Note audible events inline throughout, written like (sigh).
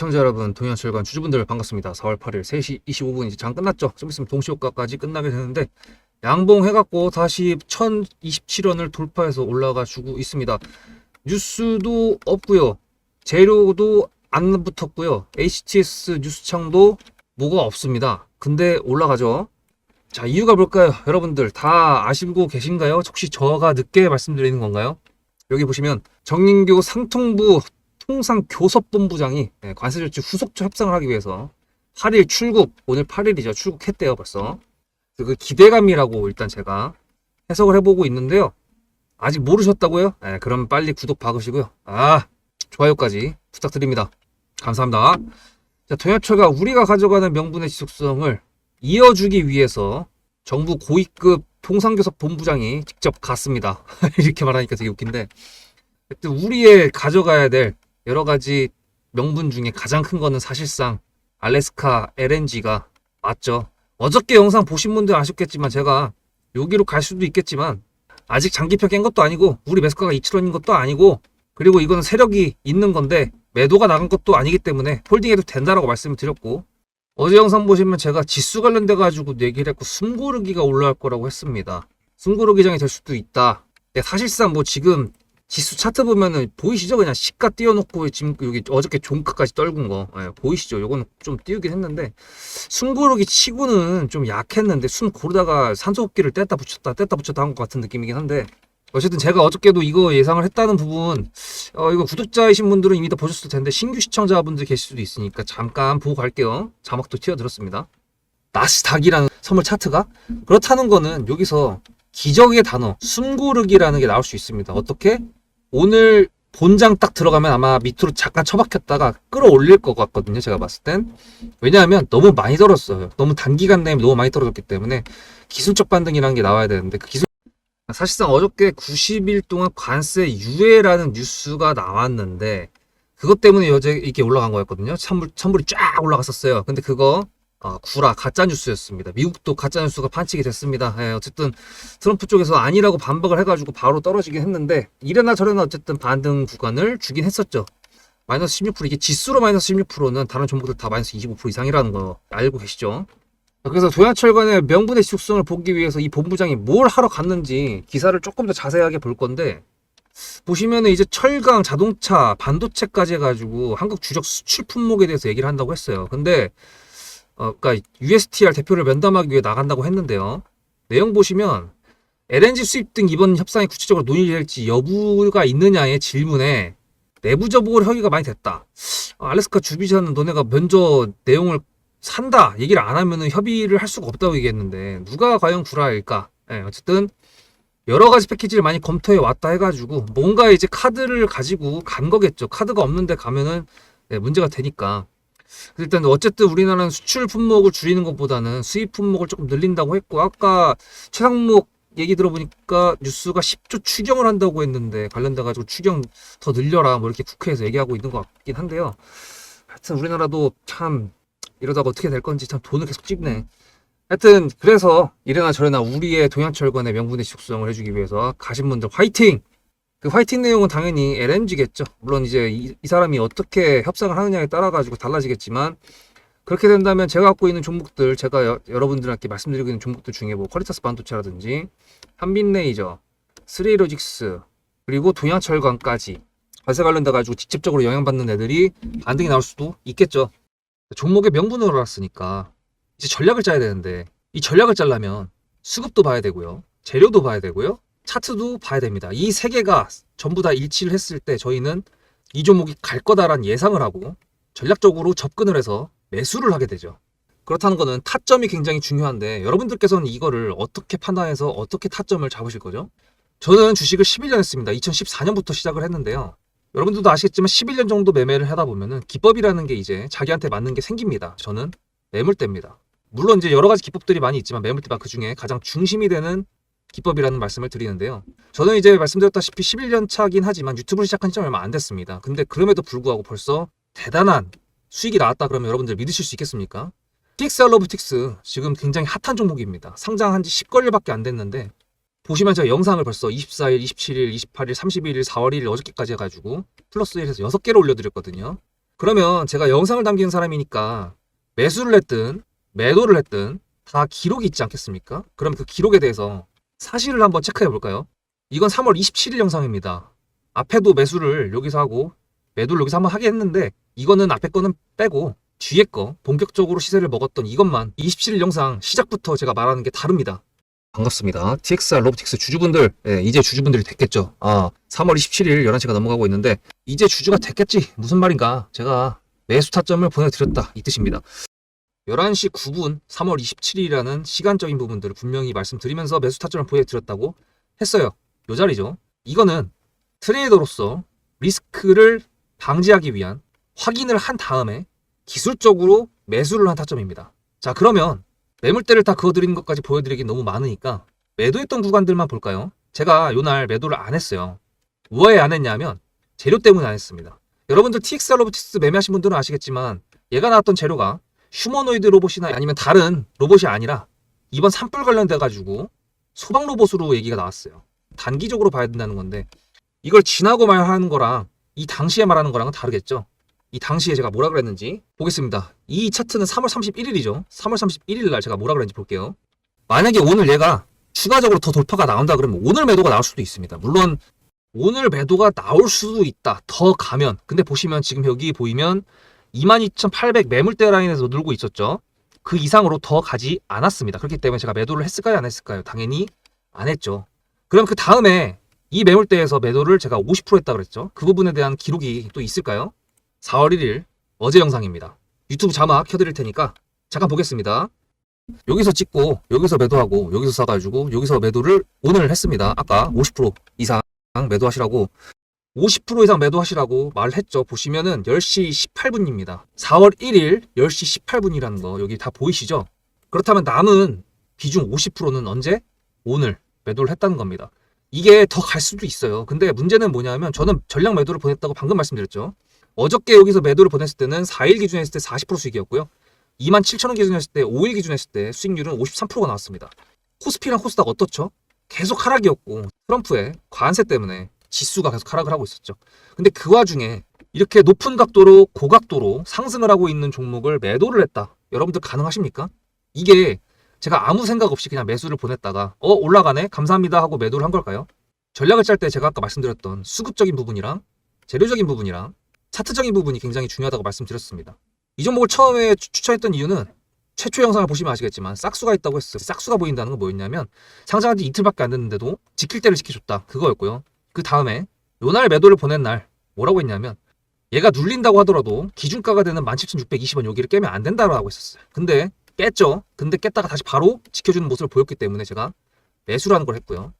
시청자 여러분, 동현철관 주주분들 반갑습니다. 4월 8일 3시 25분 이제 장 끝났죠. 좀 있으면 동시효과까지 끝나게 되는데 양봉해갖고 다시 1027원을 돌파해서 올라가 주고 있습니다. 뉴스도 없고요. 재료도 안 붙었고요. HTS 뉴스창도 뭐가 없습니다. 근데 올라가죠. 자, 이유가 뭘까요? 여러분들 다 아시고 계신가요? 혹시 저가 늦게 말씀드리는 건가요? 여기 보시면 정인교 상통부 통상 교섭본부장이 네, 관세조치 후속조 협상을 하기 위해서 8일 출국, 오늘 8일이죠. 출국했대요, 벌써. 그 기대감이라고 일단 제가 해석을 해보고 있는데요. 아직 모르셨다고요? 네, 그럼 빨리 구독 박으시고요. 아, 좋아요까지 부탁드립니다. 감사합니다. 자, 동해철가 우리가 가져가는 명분의 지속성을 이어주기 위해서 정부 고위급 통상교섭 본부장이 직접 갔습니다. (laughs) 이렇게 말하니까 되게 웃긴데. 우리의 가져가야 될 여러 가지 명분 중에 가장 큰 거는 사실상 알래스카 LNG가 맞죠. 어저께 영상 보신 분들 아셨겠지만 제가 여기로 갈 수도 있겠지만 아직 장기표 깬 것도 아니고 우리 매수가가 2,000원인 것도 아니고 그리고 이거는 세력이 있는 건데 매도가 나간 것도 아니기 때문에 홀딩해도 된다라고 말씀을 드렸고 어제 영상 보시면 제가 지수 관련돼 가지고 얘기를 했고 숨고르기가 올라갈 거라고 했습니다. 숨고르기장이 될 수도 있다. 근데 사실상 뭐 지금 지수 차트 보면은 보이시죠? 그냥 시가 띄워놓고 지금 여기 어저께 종가까지 떨군 거. 예, 보이시죠? 요거는 좀 띄우긴 했는데 숨 고르기 치고는 좀 약했는데 숨 고르다가 산소호흡기를 뗐다 붙였다 뗐다 붙였다 한 것 같은 느낌이긴 한데 어쨌든 제가 어저께도 이거 예상을 했다는 부분 어 이거 구독자이신 분들은 이미 다 보셨을 텐데 신규 시청자분들 계실 수도 있으니까 잠깐 보고 갈게요. 자막도 띄워드렸습니다. 나스닥이라는 선물 차트가? 그렇다는 거는 여기서 기적의 단어 숨고르기라는 게 나올 수 있습니다. 어떻게 오늘 본장 딱 들어가면 아마 밑으로 잠깐 처박혔다가 끌어올릴 것 같거든요. 제가 봤을 땐. 왜냐하면 너무 많이 떨었어요. 너무 단기간 내에 너무 많이 떨어졌기 때문에 기술적 반등이라는 게 나와야 되는데 그 기술 사실상 어저께 90일 동안 관세 유예라는 뉴스가 나왔는데 그것 때문에 어제 이렇게 올라간 거였거든요. 찬물, 찬물이 쫙 올라갔었어요. 근데 그거 어, 구라 가짜 뉴스였습니다. 미국도 가짜 뉴스가 판치게 됐습니다. 예, 어쨌든 트럼프 쪽에서 아니라고 반박을 해가지고 바로 떨어지긴 했는데 이래나 저래나 어쨌든 반등 구간을 주긴 했었죠. 마이너스 16% 이게 지수로 마이너스 16%는 다른 종목들 다 마이너스 25% 이상이라는 거 알고 계시죠? 그래서 도야철관의 명분의 지속성을 보기 위해서 이 본부장이 뭘 하러 갔는지 기사를 조금 더 자세하게 볼 건데 보시면은 이제 철강, 자동차, 반도체까지 해가지고 한국 주력 수출 품목에 대해서 얘기를 한다고 했어요. 근데 어, 그러니까 USTR 대표를 면담하기 위해 나간다고 했는데요. 내용 보시면 LNG 수입 등 이번 협상이 구체적으로 논의될지 여부가 있느냐의 질문에 내부적으로 협의가 많이 됐다. 어, 알래스카 주비자는 너네가 먼저 내용을 산다 얘기를 안 하면은 협의를 할 수가 없다고 얘기했는데 누가 과연 구라일까? 예, 어쨌든 여러 가지 패키지를 많이 검토해 왔다 해가지고 뭔가 이제 카드를 가지고 간 거겠죠. 카드가 없는데 가면은 네, 문제가 되니까. 일단 어쨌든 우리나라는 수출 품목을 줄이는 것보다는 수입 품목을 조금 늘린다고 했고 아까 최상목 얘기 들어보니까 뉴스가 10조 추경을 한다고 했는데 관련돼 가지고 추경 더 늘려라 뭐 이렇게 국회에서 얘기하고 있는 것 같긴 한데요. 하여튼 우리나라도 참 이러다가 어떻게 될 건지 참 돈을 계속 찝네. 하여튼 그래서 이래나 저래나 우리의 동양철관의 명분의 지속성을 해주기 위해서 가신 분들 화이팅! 그 화이팅 내용은 당연히 LNG겠죠. 물론 이제 이, 이 사람이 어떻게 협상을 하느냐에 따라 가지고 달라지겠지만 그렇게 된다면 제가 갖고 있는 종목들 제가 여, 여러분들한테 말씀드리고 있는 종목들 중에 뭐 퀄리타스 반도체라든지 한빛레이저, 스레이로직스 그리고 동양철강까지 관세 관련돼 가지고 직접적으로 영향받는 애들이 반등이 나올 수도 있겠죠. 종목의 명분을 알았으니까 이제 전략을 짜야 되는데 이 전략을 짜려면 수급도 봐야 되고요. 재료도 봐야 되고요. 차트도 봐야 됩니다. 이 세 개가 전부 다 일치를 했을 때 저희는 이 종목이 갈 거다라는 예상을 하고 전략적으로 접근을 해서 매수를 하게 되죠. 그렇다는 거는 타점이 굉장히 중요한데 여러분들께서는 이거를 어떻게 판단해서 어떻게 타점을 잡으실 거죠? 저는 주식을 11년 했습니다. 2014년부터 시작을 했는데요. 여러분들도 아시겠지만 11년 정도 매매를 하다 보면은 기법이라는 게 이제 자기한테 맞는 게 생깁니다. 저는 매물대입니다. 물론 이제 여러 가지 기법들이 많이 있지만 매물대가 그 중에 가장 중심이 되는 기법이라는 말씀을 드리는데요. 저는 이제 말씀드렸다시피 11년 차긴 하지만 유튜브를 시작한 지 얼마 안 됐습니다. 근데 그럼에도 불구하고 벌써 대단한 수익이 나왔다 그러면 여러분들 믿으실 수 있겠습니까? TX 알러브틱스 지금 굉장히 핫한 종목입니다. 상장한 지 10거일밖에 안 됐는데 보시면 제가 영상을 벌써 24일, 27일, 28일, 31일, 4월 1일 어저께까지 해가지고 플러스 1에서 6개를 올려드렸거든요. 그러면 제가 영상을 남기는 사람이니까 매수를 했든 매도를 했든 다 기록이 있지 않겠습니까? 그럼 그 기록에 대해서 사실을 한번 체크해 볼까요? 이건 3월 27일 영상입니다. 앞에도 매수를 여기서 하고 매도를 여기서 한번 하게 했는데 이거는 앞에 거는 빼고 뒤에 거 본격적으로 시세를 먹었던 이것만 27일 영상 시작부터 제가 말하는 게 다릅니다. 반갑습니다. TXR 로보틱스 주주분들, 예, 이제 주주분들이 됐겠죠. 아, 3월 27일 11시가 넘어가고 있는데, 이제 주주가 됐겠지. 무슨 말인가. 제가 매수 타점을 보내드렸다. 이 뜻입니다. 11시 9분 3월 27일이라는 시간적인 부분들을 분명히 말씀드리면서 매수 타점을 보여드렸다고 했어요. 요 자리죠. 이거는 트레이더로서 리스크를 방지하기 위한 확인을 한 다음에 기술적으로 매수를 한 타점입니다. 자, 그러면 매물대를 다 그어드리는 것까지 보여드리기 너무 많으니까 매도했던 구간들만 볼까요? 제가 요날 매도를 안 했어요. 왜 안 했냐면 재료 때문에 안 했습니다. 여러분들 TXR 로보틱스 매매하신 분들은 아시겠지만 얘가 나왔던 재료가 휴머노이드 로봇이나 아니면 다른 로봇이 아니라 이번 산불 관련돼 가지고 소방 로봇으로 얘기가 나왔어요. 단기적으로 봐야 된다는 건데 이걸 지나고 말하는 거랑 이 당시에 말하는 거랑은 다르겠죠. 이 당시에 제가 뭐라 그랬는지 보겠습니다. 이 차트는 3월 31일이죠. 3월 31일 날 제가 뭐라 그랬는지 볼게요. 만약에 오늘 얘가 추가적으로 더 돌파가 나온다 그러면 오늘 매도가 나올 수도 있습니다. 물론 오늘 매도가 나올 수도 있다. 더 가면. 근데 보시면 지금 여기 보이면 22,800 매물대 라인에서 놀고 있었죠. 그 이상으로 더 가지 않았습니다. 그렇기 때문에 제가 매도를 했을까요? 안 했을까요? 당연히 안 했죠. 그럼 그 다음에 이 매물대에서 매도를 제가 50% 했다 그랬죠. 그 부분에 대한 기록이 또 있을까요? 4월 1일 어제 영상입니다. 유튜브 자막 켜드릴 테니까 잠깐 보겠습니다. 여기서 찍고 여기서 매도하고 여기서 사가지고 여기서 매도를 오늘 했습니다. 아까 50% 이상 매도하시라고 50% 이상 매도하시라고 말했죠. 보시면은 10시 18분입니다. 4월 1일 10시 18분이라는 거 여기 다 보이시죠? 그렇다면 남은 비중 50%는 언제? 오늘 매도를 했다는 겁니다. 이게 더 갈 수도 있어요. 근데 문제는 뭐냐면 저는 전량 매도를 보냈다고 방금 말씀드렸죠. 어저께 여기서 매도를 보냈을 때는 4일 기준 했을 때 40% 수익이었고요. 27,000원 기준 했을 때 5일 기준 했을 때 수익률은 53%가 나왔습니다. 코스피랑 코스닥 어떻죠? 계속 하락이었고 트럼프의 관세 때문에 지수가 계속 하락을 하고 있었죠. 근데 그 와중에 이렇게 높은 각도로 고각도로 상승을 하고 있는 종목을 매도를 했다. 여러분들 가능하십니까? 이게 제가 아무 생각 없이 그냥 매수를 보냈다가 어 올라가네 감사합니다 하고 매도를 한 걸까요? 전략을 짤 때 제가 아까 말씀드렸던 수급적인 부분이랑 재료적인 부분이랑 차트적인 부분이 굉장히 중요하다고 말씀드렸습니다. 이 종목을 처음에 추- 추천했던 이유는 최초 영상을 보시면 아시겠지만 싹수가 있다고 했어요. 싹수가 보인다는 건 뭐였냐면 상장한 지 이틀밖에 안 됐는데도 지킬 때를 지켜줬다. 그거였고요. 그 다음에 요날 매도를 보낸 날 뭐라고 했냐면 얘가 눌린다고 하더라도 기준가가 되는 17,620원 여기를 깨면 안 된다라고 했었어요. 근데 깼죠. 근데 깼다가 다시 바로 지켜주는 모습을 보였기 때문에 제가 매수라는 걸 했고요.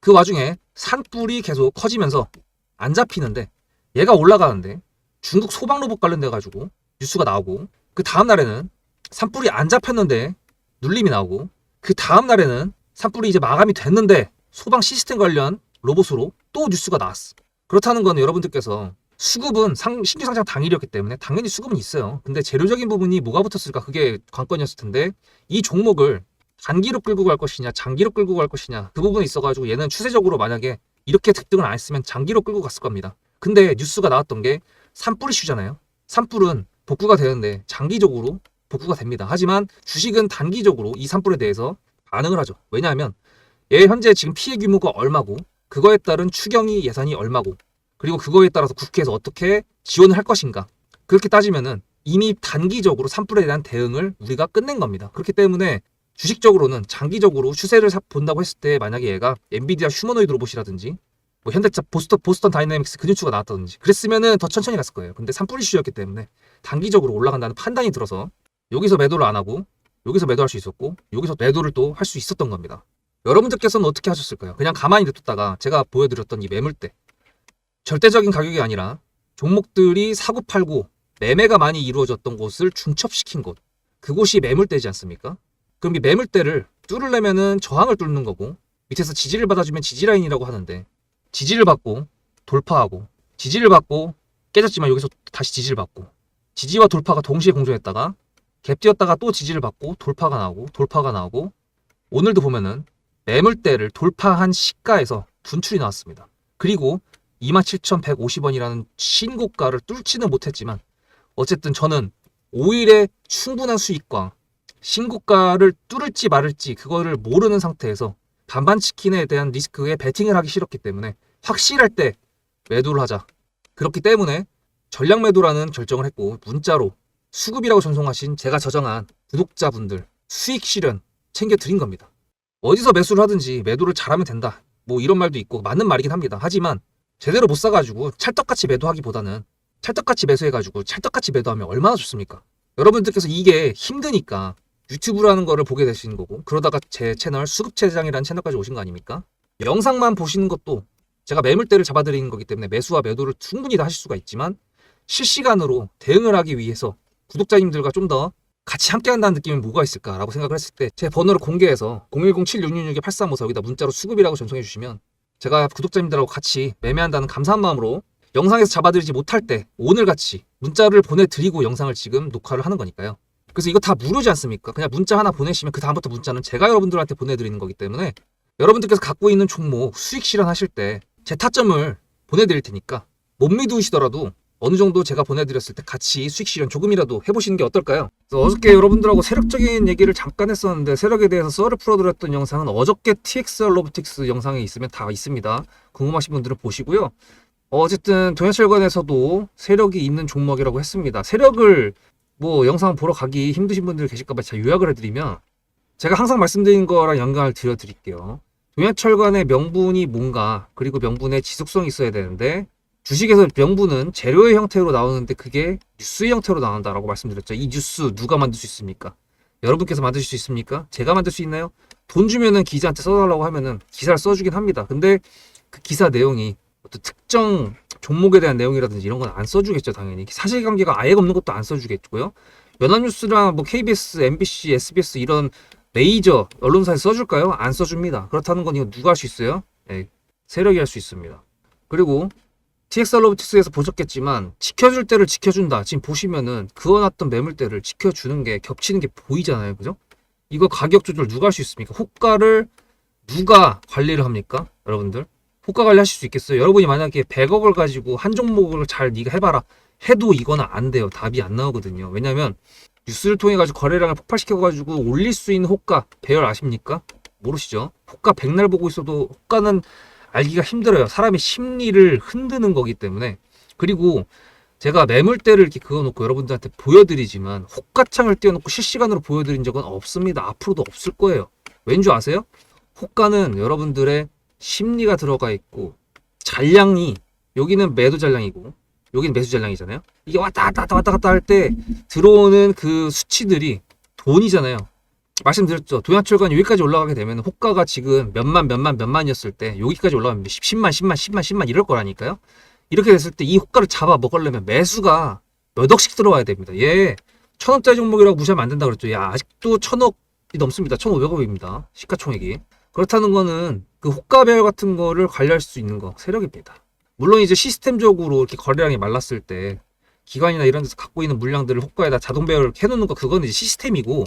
그 와중에 산불이 계속 커지면서 안 잡히는데 얘가 올라가는데 중국 소방 로봇 관련돼 가지고 뉴스가 나오고 그 다음 날에는 산불이 안 잡혔는데 눌림이 나오고 그 다음 날에는 산불이 이제 마감이 됐는데 소방 시스템 관련 로봇으로 또 뉴스가 나왔어. 그렇다는 건 여러분들께서 수급은 상, 신규 상장 당일이었기 때문에 당연히 수급은 있어요. 근데 재료적인 부분이 뭐가 붙었을까? 그게 관건이었을 텐데 이 종목을 단기로 끌고 갈 것이냐, 장기로 끌고 갈 것이냐 그 부분이 있어가지고 얘는 추세적으로 만약에 이렇게 득등을 안 했으면 장기로 끌고 갔을 겁니다. 근데 뉴스가 나왔던 게 산불 이슈잖아요. 산불은 복구가 되는데 장기적으로 복구가 됩니다. 하지만 주식은 단기적으로 이 산불에 대해서 반응을 하죠. 왜냐하면 얘 현재 지금 피해 규모가 얼마고 그거에 따른 추경이 예산이 얼마고 그리고 그거에 따라서 국회에서 어떻게 지원을 할 것인가 그렇게 따지면은 이미 단기적으로 산불에 대한 대응을 우리가 끝낸 겁니다. 그렇기 때문에 주식적으로는 장기적으로 추세를 사- 본다고 했을 때 만약에 얘가 엔비디아 휴머노이드 로봇이라든지 뭐 현대차 보스턴, 보스턴 다이내믹스 근육주가 나왔다든지 그랬으면은 더 천천히 갔을 거예요. 근데 산불 이슈였기 때문에 단기적으로 올라간다는 판단이 들어서 여기서 매도를 안 하고 여기서 매도할 수 있었고 여기서 매도를 또 할 수 있었던 겁니다. 여러분들께서는 어떻게 하셨을까요? 그냥 가만히 냅뒀다가 제가 보여드렸던 이 매물대 절대적인 가격이 아니라 종목들이 사고 팔고 매매가 많이 이루어졌던 곳을 중첩시킨 곳 그곳이 매물대지 않습니까? 그럼 이 매물대를 뚫으려면은 저항을 뚫는 거고 밑에서 지지를 받아주면 지지라인이라고 하는데 지지를 받고 돌파하고 지지를 받고 깨졌지만 여기서 다시 지지를 받고 지지와 돌파가 동시에 공존했다가 갭 뛰었다가 또 지지를 받고 돌파가 나오고 돌파가 나오고 오늘도 보면은 매물대를 돌파한 시가에서 분출이 나왔습니다. 그리고 27,150원이라는 신고가를 뚫지는 못했지만 어쨌든 저는 5일의 충분한 수익과 신고가를 뚫을지 말을지 그거를 모르는 상태에서 반반 치킨에 대한 리스크에 베팅을 하기 싫었기 때문에 확실할 때 매도를 하자. 그렇기 때문에 전략 매도라는 결정을 했고 문자로 수급이라고 전송하신 제가 저장한 구독자분들 수익 실현 챙겨 드린 겁니다. 어디서 매수를 하든지 매도를 잘하면 된다. 뭐 이런 말도 있고 맞는 말이긴 합니다. 하지만 제대로 못 사가지고 찰떡같이 매도하기보다는 찰떡같이 매수해가지고 찰떡같이 매도하면 얼마나 좋습니까? 여러분들께서 이게 힘드니까 유튜브라는 거를 보게 되시는 거고 그러다가 제 채널 수급체장이라는 채널까지 오신 거 아닙니까? 영상만 보시는 것도 제가 매물대를 잡아드리는 거기 때문에 매수와 매도를 충분히 다 하실 수가 있지만 실시간으로 대응을 하기 위해서 구독자님들과 좀 더 같이 함께 한다는 느낌이 뭐가 있을까라고 생각을 했을 때 제 번호를 공개해서 010-7666-8354 여기다 문자로 수급이라고 전송해 주시면 제가 구독자님들하고 같이 매매한다는 감사한 마음으로 영상에서 잡아드리지 못할 때 오늘같이 문자를 보내드리고 영상을 지금 녹화를 하는 거니까요. 그래서 이거 다 무료지 않습니까? 그냥 문자 하나 보내시면 그 다음부터 문자는 제가 여러분들한테 보내드리는 거기 때문에 여러분들께서 갖고 있는 종목 수익 실현하실 때 제 타점을 보내드릴 테니까 못 믿으시더라도 어느 정도 제가 보내드렸을 때 같이 수익 실현 조금이라도 해보시는 게 어떨까요? 어저께 여러분들하고 세력적인 얘기를 잠깐 했었는데 세력에 대해서 썰을 풀어드렸던 영상은 어저께 TXR 로보틱스 영상에 있으면 다 있습니다. 궁금하신 분들은 보시고요. 어쨌든 동해철관에서도 세력이 있는 종목이라고 했습니다. 세력을 뭐 영상 보러 가기 힘드신 분들 계실까봐 제가 요약을 해드리면 제가 항상 말씀드린 거랑 연관을 드려드릴게요. 동해철관의 명분이 뭔가 그리고 명분의 지속성이 있어야 되는데 주식에서 명분은 재료의 형태로 나오는데 그게 뉴스의 형태로 나온다라고 말씀드렸죠. 이 뉴스 누가 만들 수 있습니까? 여러분께서 만드실 수 있습니까? 제가 만들 수 있나요? 돈 주면은 기자한테 써달라고 하면은 기사를 써주긴 합니다. 근데 그 기사 내용이 어떤 특정 종목에 대한 내용이라든지 이런 건 안 써주겠죠, 당연히. 사실관계가 아예 없는 것도 안 써주겠고요. 연합뉴스랑 뭐 KBS, MBC, SBS 이런 메이저 언론사에 써줄까요? 안 써줍니다. 그렇다는 건 이거 누가 할 수 있어요? 예, 세력이 할 수 있습니다. 그리고 TXR 로보틱스에서 보셨겠지만 지켜줄 때를 지켜준다. 지금 보시면은 그어놨던 매물대를 지켜주는 게 겹치는 게 보이잖아요, 그죠? 이거 가격 조절 누가 할 수 있습니까? 호가를 누가 관리를 합니까? 여러분들 호가 관리하실 수 있겠어요? 여러분이 만약에 100억을 가지고 한 종목을 잘 네가 해봐라 해도 이거는 안 돼요. 답이 안 나오거든요. 왜냐면 뉴스를 통해 가지고 거래량을 폭발시켜 가지고 올릴 수 있는 호가 배열 아십니까? 모르시죠? 호가 백날 보고 있어도 호가는 알기가 힘들어요. 사람의 심리를 흔드는 거기 때문에 그리고 제가 매물대를 이렇게 그어놓고 여러분들한테 보여드리지만 호가창을 띄워놓고 실시간으로 보여드린 적은 없습니다. 앞으로도 없을 거예요. 왠 줄 아세요? 호가는 여러분들의 심리가 들어가 있고 잔량이 여기는 매도 잔량이고 여기는 매수 잔량이잖아요. 이게 왔다 갔다 왔다 갔다 할때 들어오는 그 수치들이 돈이잖아요. 말씀드렸죠. 동양철관 여기까지 올라가게 되면 호가가 지금 몇만 몇만 몇만이었을 때 여기까지 올라가면 10만 10만 10만 10만 이럴 거라니까요. 이렇게 됐을 때 이 호가를 잡아 먹으려면 매수가 몇 억씩 들어와야 됩니다. 예. 천 원짜리 종목이라고 무시하면 안 된다 그랬죠. 야, 아직도 천 억이 넘습니다. 천 오백 억입니다. 시가총액이. 그렇다는 거는 그 호가별 같은 거를 관리할 수 있는 거 세력입니다. 물론 이제 시스템적으로 이렇게 거래량이 말랐을 때 기관이나 이런 데서 갖고 있는 물량들을 호가에다 자동 배열을 해놓는 거 그거는 이제 시스템이고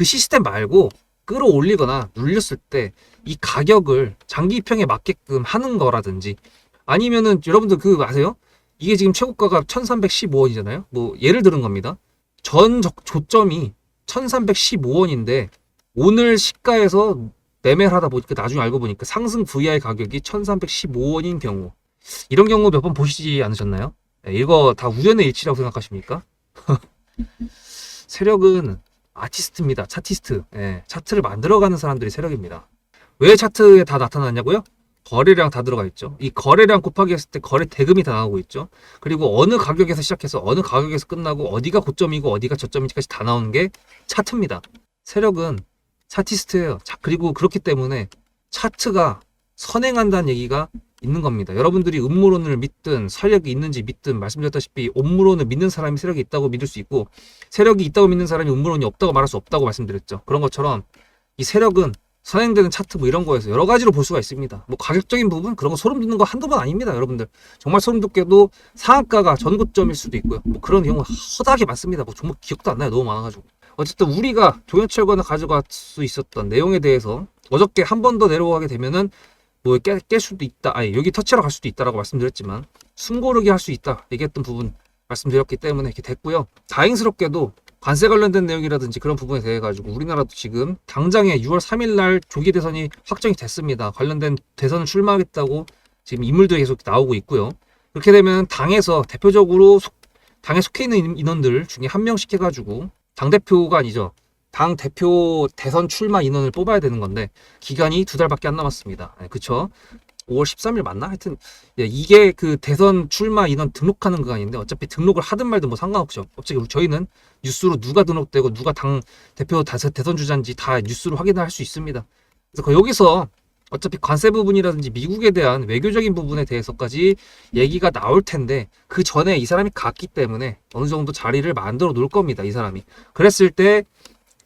그 시스템 말고 끌어올리거나 눌렸을 때 이 가격을 장기 입형에 맞게끔 하는 거라든지 아니면은 여러분들 그거 아세요? 이게 지금 최고가가 1315원이잖아요. 뭐 예를 들은 겁니다. 전 적- 조점이 1315원인데 오늘 시가에서 매매를 하다 보니까 나중에 알고 보니까 상승 VI 가격이 1315원인 경우 이런 경우 몇 번 보시지 않으셨나요? 네, 이거 다 우연의 일치라고 생각하십니까? (laughs) 세력은 아티스트입니다. 차티스트. 예, 차트를 만들어가는 사람들이 세력입니다. 왜 차트에 다 나타났냐고요? 거래량 다 들어가 있죠. 이 거래량 곱하기 했을 때 거래 대금이 다 나오고 있죠. 그리고 어느 가격에서 시작해서 어느 가격에서 끝나고 어디가 고점이고 어디가 저점인지까지 다 나오는 게 차트입니다. 세력은 차티스트예요. 자, 그리고 그렇기 때문에 차트가 선행한다는 얘기가 있는 겁니다. 여러분들이 음모론을 믿든 세력이 있는지 믿든 말씀드렸다시피 음모론을 믿는 사람이 세력이 있다고 믿을 수 있고 세력이 있다고 믿는 사람이 음모론이 없다고 말할 수 없다고 말씀드렸죠. 그런 것처럼 이 세력은 선행되는 차트 뭐 이런 거에서 여러 가지로 볼 수가 있습니다. 뭐 가격적인 부분 그런 거 소름 돋는 거 한두 번 아닙니다, 여러분들. 정말 소름 돋게도 상한가가 전고점일 수도 있고요. 뭐 그런 경우 허다하게 많습니다. 뭐 정말 기억도 안 나요. 너무 많아가지고. 어쨌든 우리가 동현철관을 가져갈 수 있었던 내용에 대해서 어저께 한 번 더 내려가게 되면은 뭐 깰, 깰 수도 있다. 아니 여기 터치러 갈 수도 있다라고 말씀드렸지만 숨고르기 할 수 있다 얘기했던 부분 말씀드렸기 때문에 이렇게 됐고요. 다행스럽게도 관세 관련된 내용이라든지 그런 부분에 대해 가지고 우리나라도 지금 당장에 6월 3일 날 조기 대선이 확정이 됐습니다. 관련된 대선을 출마하겠다고 지금 인물들이 계속 나오고 있고요. 그렇게 되면 당에서 대표적으로 속- 당에 속해 있는 인원들 중에 한 명씩 해가지고 당 대표가 아니죠. 당 대표 대선 출마 인원을 뽑아야 되는 건데 기간이 두 달밖에 안 남았습니다. 네, 그쵸? 5월 13일 맞나? 하여튼 예, 이게 그 대선 출마 인원 등록하는 기간인데 어차피 등록을 하든 말든 뭐 상관없죠. 어차피 저희는 뉴스로 누가 등록되고 누가 당 대표 대선 주자인지 다 뉴스로 확인을 할 수 있습니다. 그래서 그 여기서 어차피 관세 부분이라든지 미국에 대한 외교적인 부분에 대해서까지 얘기가 나올 텐데 그 전에 이 사람이 갔기 때문에 어느 정도 자리를 만들어 놓을 겁니다. 이 사람이. 그랬을 때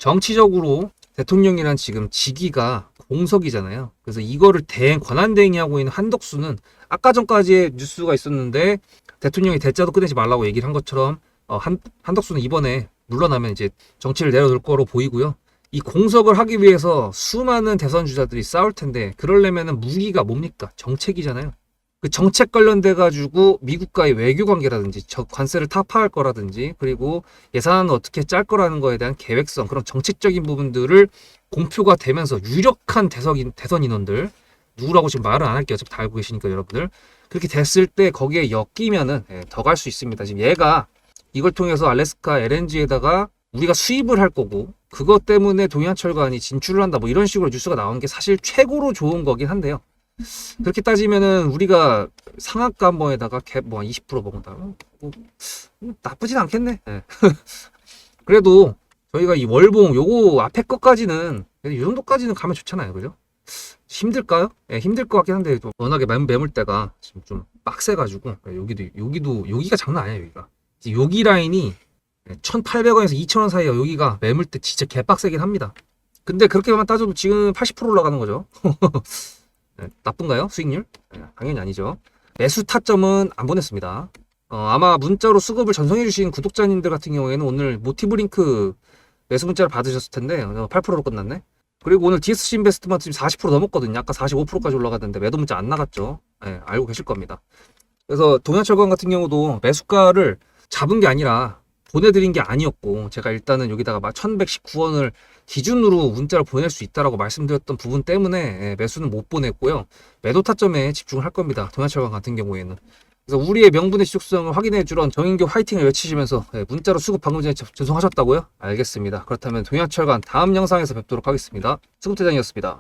정치적으로 대통령이란 지금 직위가 공석이잖아요. 그래서 이거를 대행 권한 대행하고 있는 한덕수는 아까 전까지의 뉴스가 있었는데 대통령이 대자도 꺼내지 말라고 얘기를 한 것처럼 어, 한 한덕수는 이번에 물러나면 이제 정치를 내려놓을 거로 보이고요. 이 공석을 하기 위해서 수많은 대선 주자들이 싸울 텐데 그러려면은 무기가 뭡니까? 정책이잖아요. 그 정책 관련돼 가지고 미국과의 외교 관계라든지 저 관세를 타파할 거라든지 그리고 예산은 어떻게 짤 거라는 거에 대한 계획성 그런 정책적인 부분들을 공표가 되면서 유력한 대선 대선 인원들 누구라고 지금 말을 안 할게요. 어차피 다 알고 계시니까 여러분들 그렇게 됐을 때 거기에 엮이면은 예, 더갈 수 있습니다. 지금 얘가 이걸 통해서 알래스카 LNG에다가 우리가 수입을 할 거고 그것 때문에 동양철관이 진출을 한다 뭐 이런 식으로 뉴스가 나온 게 사실 최고로 좋은 거긴 한데요. 그렇게 따지면은 우리가 상한가 한 번에다가 갭 뭐 20% 먹는다. 뭐, 뭐 나쁘진 않겠네. 예. (laughs) 그래도 저희가 이 월봉 요거 앞에 것까지는 이 정도까지는 가면 좋잖아요. 그죠? 힘들까요? 예, 힘들 것 같긴 한데 또 워낙에 매, 매물대가 지금 좀 빡세가지고 예, 여기도 여기도 여기가 장난 아니에요. 여기가 여기 라인이 1,800원에서 2,000원 사이에 여기가 매물대 진짜 개빡세긴 합니다. 근데 그렇게만 따져도 지금 80% 올라가는 거죠. (laughs) 네, 나쁜가요? 수익률? 네, 당연히 아니죠. 매수 타점은 안 보냈습니다. 어, 아마 문자로 수급을 전송해주신 구독자님들 같은 경우에는 오늘 모티브 링크 매수 문자를 받으셨을 텐데 어, 8%로 끝났네. 그리고 오늘 DSC 인베스트먼트 지금 40% 넘었거든요. 아까 45%까지 올라갔는데 매도 문자 안 나갔죠. 예, 알고 계실 겁니다. 그래서 동양철강 같은 경우도 매수가를 잡은 게 아니라 보내드린 게 아니었고 제가 일단은 여기다가 막 1119원을 기준으로 문자를 보낼 수 있다라고 말씀드렸던 부분 때문에 예, 매수는 못 보냈고요. 매도 타점에 집중을 할 겁니다. 동양철강 같은 경우에는. 그래서 우리의 명분의 지속성을 확인해 주런 정인교 화이팅을 외치시면서 예, 문자로 수급 방금 전에 저- 죄송하셨다고요? 알겠습니다. 그렇다면 동양철강 다음 영상에서 뵙도록 하겠습니다. 수급대장이었습니다.